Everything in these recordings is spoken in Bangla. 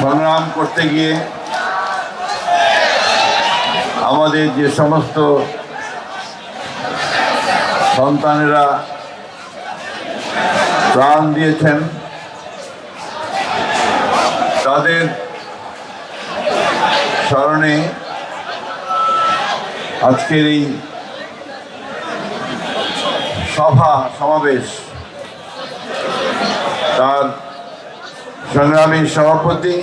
সংগ্রাম করতে গিয়ে আমাদের যে সমস্ত সন্তানেরা প্রাণ দিয়েছেন, তাদের স্মরণে আজকের এই সভা সমাবেশ তার সংগ্রামী সভাপতি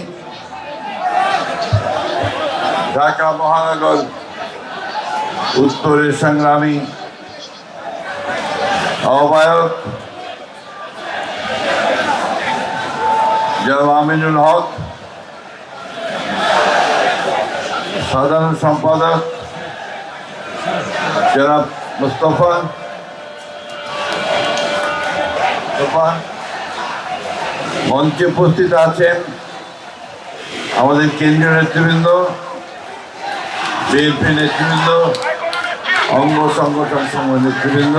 ঢাকা মহানগর উত্তরের সংগ্রামী আহ্বায়ক জনাব আমিনুল হক, সাধারণ সম্পাদক জনাব মুস্তফা মুস্তফা মঞ্চে উপস্থিত আছেন আমাদের কেন্দ্রীয় নেতৃবৃন্দ, বিএনপি নেতৃবৃন্দ, অঙ্গ সংগঠন সমূহ নেতৃবৃন্দ,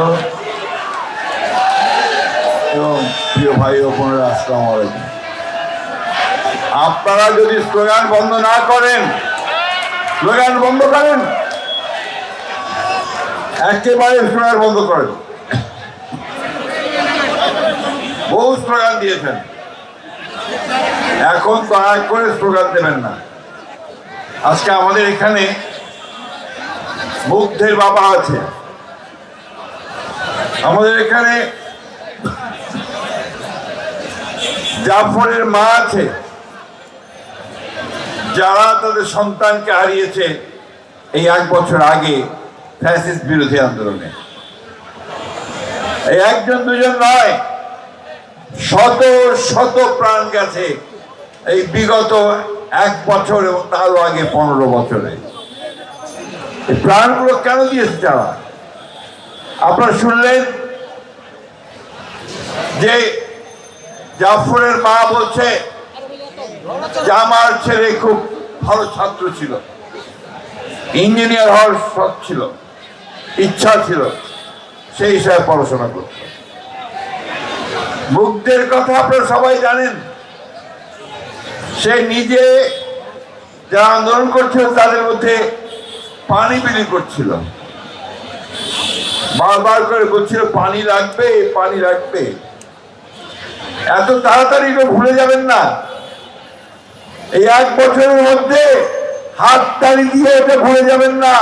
এবং প্রিয় ভাই ও বোনেরা, আসসালাম আলাইকুম। আপনারা যদি স্লোগান বন্ধ না করেন, স্লোগান বন্ধ করেন, একেবারে স্লোগান বন্ধ করেন। বহু স্লোগান দিয়েছেন। এখন দয়া করে স্লোগান দেবেন না। আজকে আমাদের এখানে মুগ্ধের বাবা আছে। আমাদের এখানে জাফরের মা আছে। যারা তাদের সন্তানকে হারিয়েছে এই এক বছর আগে ফ্যাসিস্ট বিরোধী আন্দোলনে। একজন দুজন নয় শত শত প্রাণ গেছে। এই বিগত এক বছর এবং তারও আগে পনেরো বছরে। প্রাণগুলো কেন দিয়েছে যারা আপনারা শুনলেন যে জাফরের মা বলছে যে আমার ছেলে খুব ভালো ছাত্র ছিল। ইঞ্জিনিয়ার হওয়ার শখ ছিল, ইচ্ছা ছিল, সেই হিসাবে পড়াশোনা করত। মুগ্ধের কথা আপনারা সবাই জানেন। সে নিজে যারা আন্দোলন করছিল, তাদের মধ্যে পানি বিলি করছিল। বারবার করে বলছিল, পানি লাগবে পানি লাগবে। এত তাড়াতাড়ি ভুলে যাবেন না। এই এক বছরের মধ্যে হাত তালি দিয়ে এটা ভুলে যাবেন না।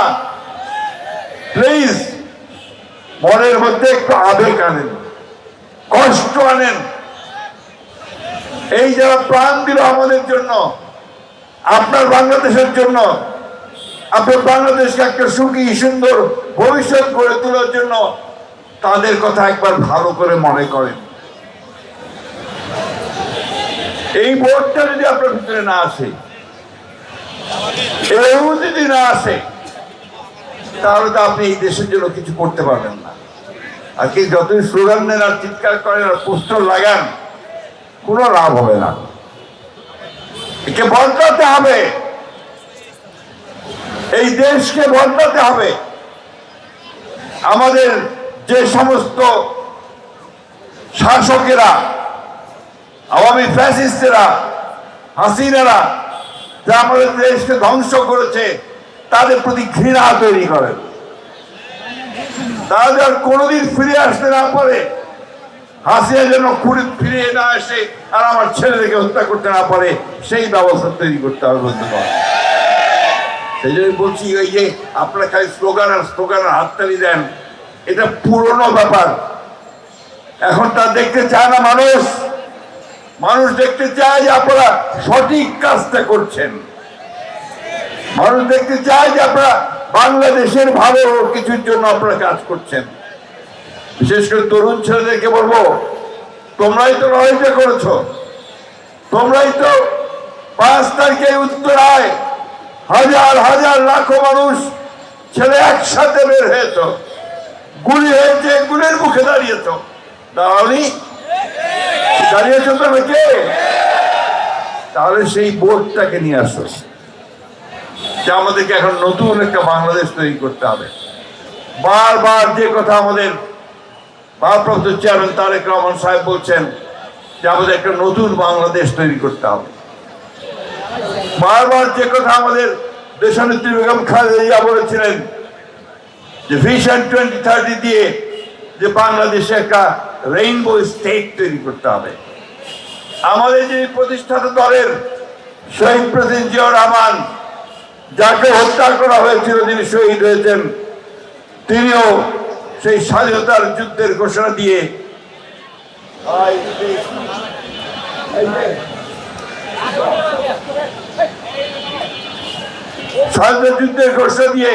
প্লিজ, মনের মধ্যে একটু আবেগ আনেন। কষ্ট আনেন। এই যারা প্রাণ দিল আমাদের জন্য, আপনার বাংলাদেশের জন্য, আপনার বাংলাদেশকে একটা সুখী, সুন্দর ভবিষ্যৎ গড়ে তোলার জন্য তাদের কথা একবার ভালো করে মনে করেন। এই বোর্ডটা যদি আপনার ভিতরে না আসে যদি না আসে, তাহলে তো আপনি এই দেশের জন্য কিছু করতে পারবেন না। আর কি যতই স্লোগান দেন আর চিৎকার করেন আর পোস্টার লাগান, কোনো লাভ হবে না। একে বদলাতে হবে। এই দেশকে বদলাতে হবে। আমাদের যে সমস্ত শাসকেরা, আওয়ামী ফ্যাসিস্টেরা, হাসিনারা, যা আমাদের দেশকে ধ্বংস করেছে, তাদের প্রতি ঘৃণা তৈরি করেন। তারা যেন কোনোদিন ফিরে আসতে না পারে। হাসিয়া যেন ফিরে না আসে আর আমার ছেলেদেরকে হত্যা করতে না পারে, সেই ব্যবস্থা তৈরি করতে হবে বন্ধুগণ। সেই জন্য বলছি ওই যে আপনারা খালি স্লোগান আর স্লোগান আর হাততালি দেন, এটা পুরনো ব্যাপার। এখন তা দেখতে চায় না মানুষ। মানুষ দেখতে চায় যে আপনারা সঠিক কাজটা করছেন। মানুষ দেখতে চায় যে আপনারা বাংলাদেশের ভালো কিছুর জন্য আপনারা কাজ করছেন। বিশেষ করে তরুণ ছেলেদেরকে বলব, তোমরাই তো লড়াইটা করেছ। তোমরাই তো পাঁচ তারিখে উত্তরায় হাজার হাজার লাখো মানুষ ছেলে একসাথে বের হয়েছ। গুলি হয়েছে, গুলির মুখে দাঁড়িয়েছ। দাঁড়ানি দাঁড়িয়েছ তো নাকি তাহলে সেই বোর্ডটাকে নিয়ে আসো। যে আমাদেরকে এখন নতুন একটা বাংলাদেশ তৈরি করতে হবে। বারবার যে কথা আমাদের ভারপ্রাপ্ত চেয়ারম্যান তারেক রহমান সাহেব বলছেন যে আমাদের একটা নতুন বাংলাদেশ তৈরি করতে হবে। বারবার যে কথা আমাদের দেশনেত্রী বেগম খালেদা বলেছিলেন যে ভিশন টোয়েন্টি থার্টি দিয়ে যে বাংলাদেশে একটা রেইনবো স্টেট তৈরি করতে হবে। আমাদের যে প্রতিষ্ঠাতা দলের শহীদ প্রেসিডেন্ট জিয়াউর রহমান যাকে হত্যা করা হয়েছিল যিনি শহীদ হয়েছেন, তিনিও সেই স্বাধীনতার যুদ্ধের ঘোষণা দিয়ে স্বাধীনতা যুদ্ধের ঘোষণা দিয়ে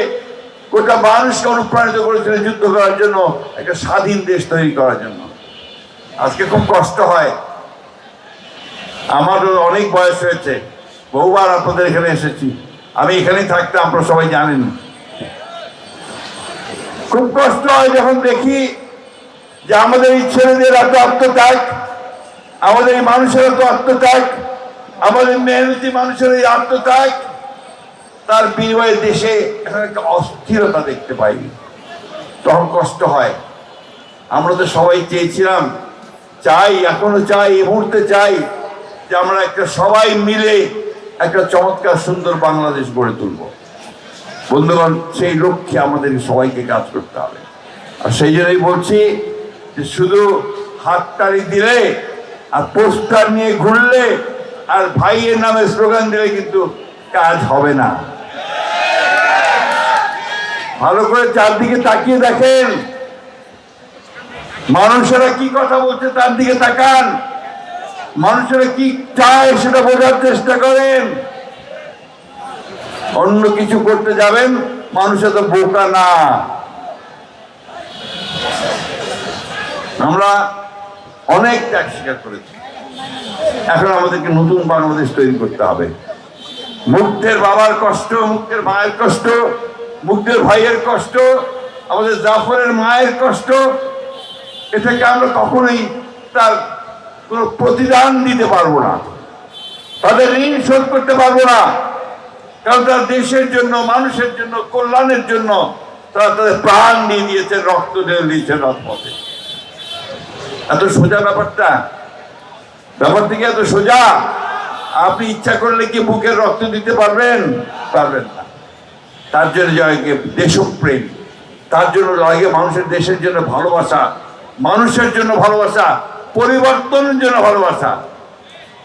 গোটা মানুষকে অনুপ্রাণিত করেছিলেন যুদ্ধ করার জন্য, একটা স্বাধীন দেশ তৈরি করার জন্য। আজকে খুব কষ্ট হয়। আমারও অনেক বয়স হয়েছে। বহুবার আপনাদের এখানে এসেছি। আমি এখানেই থাকতে আপনারা সবাই জানেন। খুব কষ্ট হয় যখন দেখি যে আমাদের এই ছেলেদের এত আত্মত্যাগ, আমাদের এই মানুষের এত আত্মত্যাগ, আমাদের মেহনতি মানুষের এই আত্মত্যাগ, তার বিনিময়ে দেশে এখন একটা অস্থিরতা দেখতে পাই। তখন কষ্ট হয়। আমরা তো সবাই চেয়েছিলাম, চাই, এখনও চাই এই মুহূর্তে চাই যে আমরা একটা সবাই মিলে একটা চমৎকার সুন্দর বাংলাদেশ গড়ে তুলব। বন্ধুগণ, সেই লক্ষ্যে আমাদের সবাইকে কাজ করতে হবে। আর সেই জন্যই বলছি যে শুধু হাততালি দিলে আর পোস্টার নিয়ে ঘুরলে আর ভাইয়ের নামে স্লোগান দিলে কিন্তু কাজ হবে না। ভালো করে চারদিকে তাকিয়ে দেখেন। মানুষেরা কি কথা বলছে তার দিকে তাকান। মানুষেরা কি চায় সেটা বোঝার চেষ্টা করেন। অন্য কিছু করতে যাবেন, মানুষের তো বোকা না। আমরা অনেক ত্যাগ স্বীকার করেছি। এখন আমাদেরকে নতুন বাংলাদেশ তৈরি করতে হবে। মুক্তের বাবার কষ্ট, মুক্তের মায়ের কষ্ট, মুক্তের ভাইয়ের কষ্ট, আমাদের জাফরের মায়ের কষ্ট, এটাকে আমরা কখনোই তার প্রতিদান দিতে পারব না। তাদের ঋণ শোধ করতে পারব না। কারণ তারা দেশের জন্য, মানুষের জন্য, কল্যাণের জন্য তারা তাদের প্রাণ দিয়ে দিয়েছে, রক্ত দিয়েছে রাজপথে। এত সোজা ব্যাপারটা? ব্যাপারটা কি এত সোজা? আপনি ইচ্ছা করলে কি বুকের রক্ত দিতে পারবেন? পারবেন না। তার জন্য লাগে দেশপ্রেম, তার জন্য লাগে মানুষের দেশের জন্য ভালোবাসা, মানুষের জন্য ভালোবাসা পরিবর্তনের জন্য ভালোবাসা।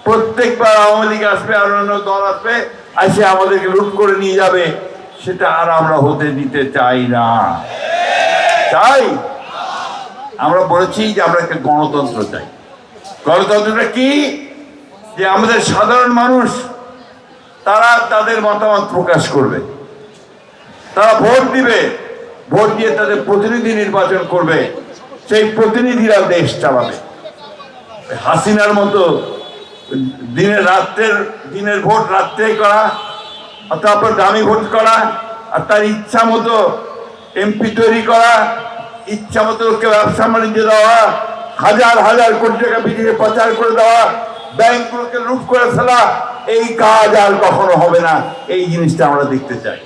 প্রত্যেকবার আওয়ামী লীগ আসবে, আর অন্য দল আসবে, এসে আমাদেরকে লুট করে নিয়ে যাবে, সেটা আর আমরা হতে দিতে চাই না। চাই আমরা বলেছি যে আমরা একটা গণতন্ত্র চাই। গণতন্ত্রটা কি? যে আমাদের সাধারণ মানুষ, তারা তাদের মতামত প্রকাশ করবে। তারা ভোট দিবে, ভোট দিয়ে তাদের প্রতিনিধি নির্বাচন করবে। সেই প্রতিনিধিরা দেশ চালাবে। হাসিনার মতো দিনের রাত্রের, দিনের ভোট রাত্রেই করা আর তারপর দামি ভোট করা, আর তার ইচ্ছা মতো এমপি তৈরি করা, ইচ্ছা মতো ওকে ব্যবসা বাণিজ্য দেওয়া, হাজার হাজার কোটি টাকা বিদেশে প্রচার করে দেওয়া, ব্যাংকগুলোকে লুট করে ফেলা, এই কাজ আর কখনো হবে না। এই জিনিসটা আমরা দেখতে চাই।